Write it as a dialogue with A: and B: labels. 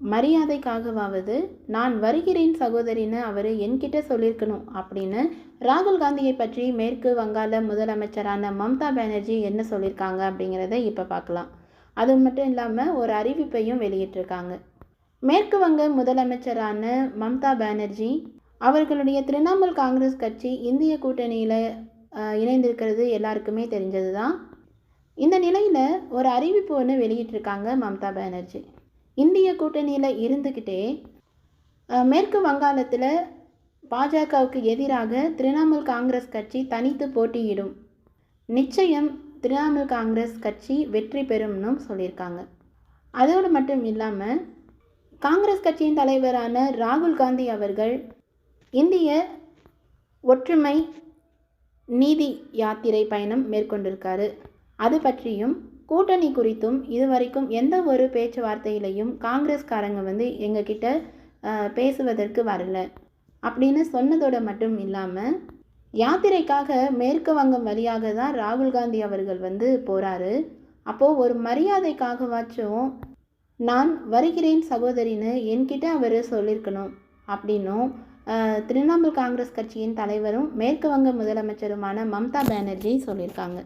A: மரியாதைக்காகவாவது நான் வருகிறேன் சகோதரின்னு அவர் என்கிட்ட சொல்லியிருக்கணும் அப்படின்னு ராகுல் காந்தியை பற்றி மேற்கு வங்காள முதலமைச்சரான மம்தா பானர்ஜி என்ன சொல்லியிருக்காங்க அப்படிங்கிறத இப்போ பார்க்கலாம். அது மட்டும் இல்லாமல் ஒரு அறிவிப்பையும் வெளியிட்டிருக்காங்க. மேற்கு வங்க முதலமைச்சரான மம்தா பானர்ஜி அவர்களுடைய திரிணாமுல் காங்கிரஸ் கட்சி இந்திய கூட்டணியில் இணைந்திருக்கிறது எல்லாருக்குமே தெரிஞ்சது தான் இந்த நிலையில் ஒரு அறிவிப்பு ஒன்று வெளியிட்டிருக்காங்க மம்தா பானர்ஜி. இந்திய கூட்டணியில் இருந்துக்கிட்டே மேற்கு வங்காளத்தில் பாஜகவுக்கு எதிராக திரிணாமுல் காங்கிரஸ் கட்சி தனித்து போட்டியிடும். நிச்சயம் திரிணாமுல் காங்கிரஸ் கட்சி வெற்றி பெறும்னு சொல்லியிருக்காங்க. அதோடு மட்டும் இல்லாமல் காங்கிரஸ் கட்சியின் தலைவரான ராகுல் காந்தி அவர்கள் இந்திய ஒற்றுமை நீதி யாத்திரை பயணம் மேற்கொண்டிருக்காரு. அது பற்றியும் கூட்டணி குறித்தும் இதுவரைக்கும் எந்த ஒரு பேச்சுவார்த்தையிலையும் காங்கிரஸ்காரங்க வந்து எங்ககிட்ட பேசுவதற்கு வரல. அப்படின்னு சொன்னதோட மட்டும் இல்லாமல் யாத்திரைக்காக மேற்கு வங்கம் வழியாக தான் ராகுல் காந்தி அவர்கள் வந்து போகிறாரு அப்போது ஒரு மரியாதைக்காகவாச்சும் நான் வருகிறேன் சகோதரின்னு என்கிட்ட அவர் சொல்லியிருக்கணும் அப்படின்னும் திரிணாமுல் காங்கிரஸ் கட்சியின் தலைவரும் மேற்கு வங்க முதலமைச்சருமான மம்தா பானர்ஜி சொல்லியிருக்காங்க